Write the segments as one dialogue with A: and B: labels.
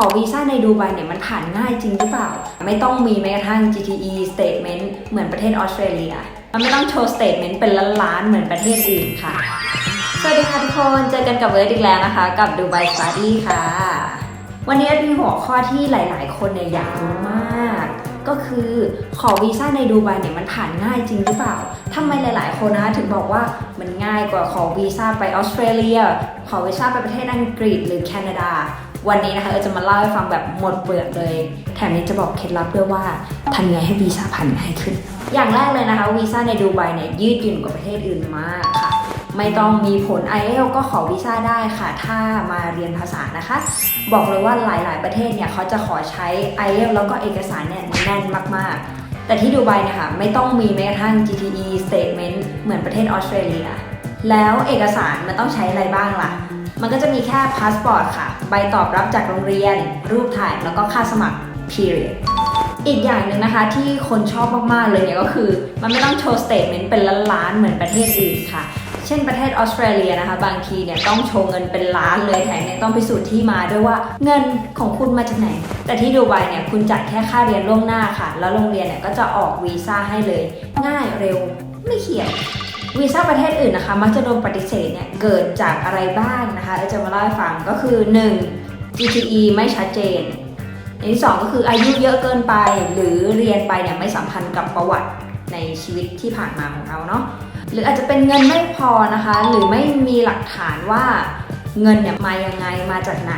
A: ขอวีซ่าในดูไบเนี่ยมันผ่านง่ายจริงหรือเปล่า ไม่ต้องมีแม้กระทั่ง GTE statement เหมือนประเทศออสเตรเลีย มันไม่ต้องโชว์ statement เป็นล้านๆเหมือนประเทศอื่นค่ะ สวัสดีค่ะทุกคน เจอกันกับเวิร์ดอีกแล้วนะคะ กับดูไบสต u ดี้ค่ะ วันนี้มีหัวข้อที่หลาย ๆ คนเนี่ยอยากรู้มาก ก็คือขอวีซ่าในดูไบเนี่ยมันผ่านง่ายจริงหรือเปล่าทำไมหลาย ๆ คนนะถึงบอกว่ามันง่ายกว่าขอวีซ่าไปออสเตรเลีย ขอวีซ่าไปประเทศอังกฤษหรือแคนาดา วันนี้นะคะเอจะมาเล่าให้ฟังแบบหมดเปลือกเลย แถมนี้จะบอกเคล็ดลับด้วยว่าทำยังไงให้วีซ่าผ่านง่ายขึ้น อย่างแรกเลยนะคะวีซ่าในดูไบเนี่ยยืดหยุ่นกว่าประเทศอื่นมากค่ะ ไม่ต้องมีผล i อเอลก็ขอวีซ่าได้ค่ะ ถ้ามาเรียนภาษานะคะ บอกเลยว่าหลาย ๆ ประเทศเนี่ยเขาจะขอใช้ i อเอลแล้วก็เอกสารเนี่ยแน่นมาก ๆ แต่ที่ดูไบนี่ยค่ะไม่ต้องมีแม้กระทั่ง GTE statement เหมือนประเทศออสเตรเลียแล้วเอกสารมันต้องใช้อะไรบ้างล่ะ มันก็จะมีแค่พาสปอร์ตค่ะ ใบตอบรับจากโรงเรียน รูปถ่ายแล้วก็ค่าสมัคร period อีกอย่างหนึ่งนะคะที่คนชอบมากๆเลยเนี่ยก็คือ มันไม่ต้องโชว์สเตทเมนต์เป็นล้านๆเหมือนประเทศอื่นค่ะ เช่นประเทศออสเตรเลียนะคะ บางทีเนี่ยต้องโชว์เงินเป็นล้านเลยแถมยังต้องพิสูจน์ที่มาด้วยว่าเงินของคุณมาจากไหน แต่ที่ดูไบเนี่ยคุณจ่ายแค่ค่าเรียนล่วงหน้าค่ะ แล้วโรงเรียนเนี่ยก็จะออกวีซ่าให้เลย ง่ายเร็วไม่เขียน วีซ่าประเทศอื่นนะคะมักจะโดนปฏิเสธเนี่ยเกิดจากอะไรบ้างนะคะเดี๋ยวจะมาเล่าให้ฟังก็คือ 1. GTE ไม่ชัดเจนอันที่ 2 ก็คืออายุเยอะเกินไปหรือเรียนไปเนี่ยไม่สัมพันธ์กับประวัติในชีวิตที่ผ่านมาของเราเนาะหรืออาจจะเป็นเงินไม่พอนะคะ หรือไม่มีหลักฐานว่าเงินเนี่ยมายังไงมาจากไหน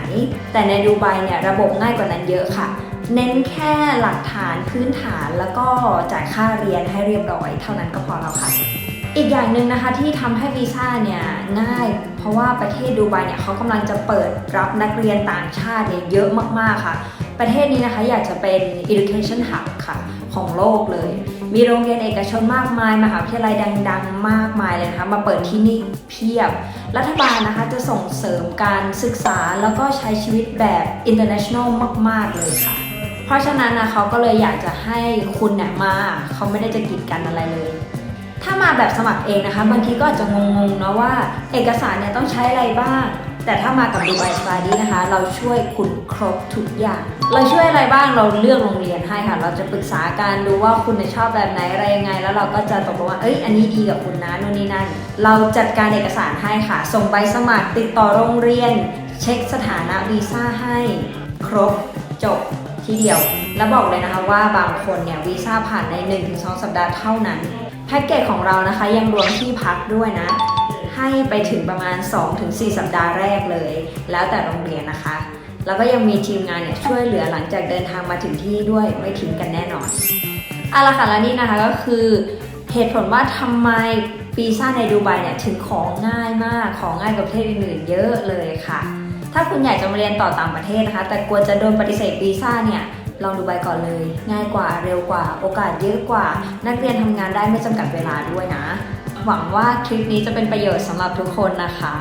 A: แต่ในดูไบเนี่ยระบบง่ายกว่านั้นเยอะค่ะ เน้นแค่หลักฐานพื้นฐานแล้วก็จ่ายค่าเรียนให้เรียบร้อย เท่านั้นก็พอแล้วค่ะ อีกอย่างหนึ่งนะคะที่ทำให้วีซ่าเนี่ยง่าย เพราะว่าประเทศดูไบเนี่ยเขากำลังจะเปิดรับนักเรียนต่างชาติเนี่ยเยอะมากๆค่ะ ประเทศนี้นะคะอยากจะเป็น education hub ค่ะของโลกเลย มีโรงเรียนเอกชนมากมายมหาวิทยาลัยดัง ๆ มากมายเลยนะคะมาเปิดที่นี่เพียบ รัฐบาลนะคะจะส่งเสริมการศึกษาแล้วก็ใช้ชีวิตแบบ international มาก ๆ เลยค่ะเพราะฉะนั้นนะเขาก็เลยอยากจะให้คุณเนี่ยมาเขาไม่ได้จะกีดกันอะไรเลย ถ้ามาแบบสมัครเองนะคะ บางทีก็อาจจะงงๆนะว่าเอกสารเนี่ยต้องใช้อะไรบ้าง แต่ถ้ามากับดูไบสตาดี้นะคะ เราช่วยคุณครบทุกอย่าง เราช่วยอะไรบ้างเราเลือกโรงเรียนให้ค่ะ เราจะปรึกษาการดูว่าคุณเนี่ยชอบแบบไหนอะไรยังไง แล้วเราก็จะตกลงว่าเอ้ยอันนี้ดีกับคุณนะนู่นนี่นั่นเราจัดการเอกสารให้ค่ะ ส่งใบสมัครติดต่อโรงเรียน เช็คสถานะวีซ่าให้ครบจบทีเดียว แล้วบอกเลยนะคะว่าบางคนเนี่ยวีซ่าผ่านใน 1-2 สัปดาห์เท่านั้น แพ็กเกจของเรานะคะยังรวมที่พักด้วยนะ ให้ไปถึงประมาณ 2-4 สัปดาห์แรกเลย แล้วแต่โรงเรียนนะคะ แล้วก็ยังมีทีมงานเนี่ยช่วยเหลือหลังจากเดินทางมาถึงที่ด้วยไม่ทิ้งกันแน่นอนอาละค่ะและนี่นะคะก็คือเหตุผลว่าทำไมวีซ่าในดูไบเนี่ยถึงของง่ายมากของง่ายกว่าประเทศอื่นๆเยอะเลยค่ะ ถ้าคุณอยากจะมาเรียนต่อต่างประเทศนะคะ แต่กลัวจะโดนปฏิเสธวีซ่าเนี่ย ลองดูใบก่อนเลย ง่ายกว่าเร็วกว่า โอกาสเยอะกว่า นักเรียนทำงานได้ไม่จำกัดเวลาด้วยนะ หวังว่าคลิปนี้จะเป็นประโยชน์สำหรับทุกคนนะคะ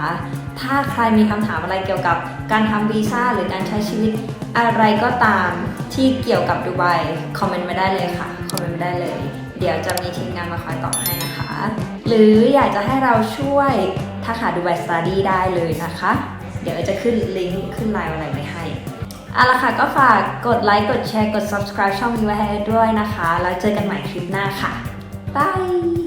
A: ถ้าใครมีคำถามอะไรเกี่ยวกับการทำวีซ่าหรือการใช้ชีวิตอะไรก็ตามที่เกี่ยวกับดูไบคอมเมนต์มาได้เลยค่ะคอมเมนต์มาได้เลย เดี๋ยวจะมีทีมงานมาคอยตอบให้นะคะ หรืออยากจะให้เราช่วยทักหาดูไบสตาดี้ได้เลยนะคะ เดี๋ยวจะขึ้นลิงก์ขึ้นไลน์อะไรไว้ให้ เอาละค่ะก็ฝากกดไลค์กดแชร์กด subscribe ช่องมิว้ให้ด้วยนะคะ แล้วเจอกันใหม่คลิปหน้าค่ะบาย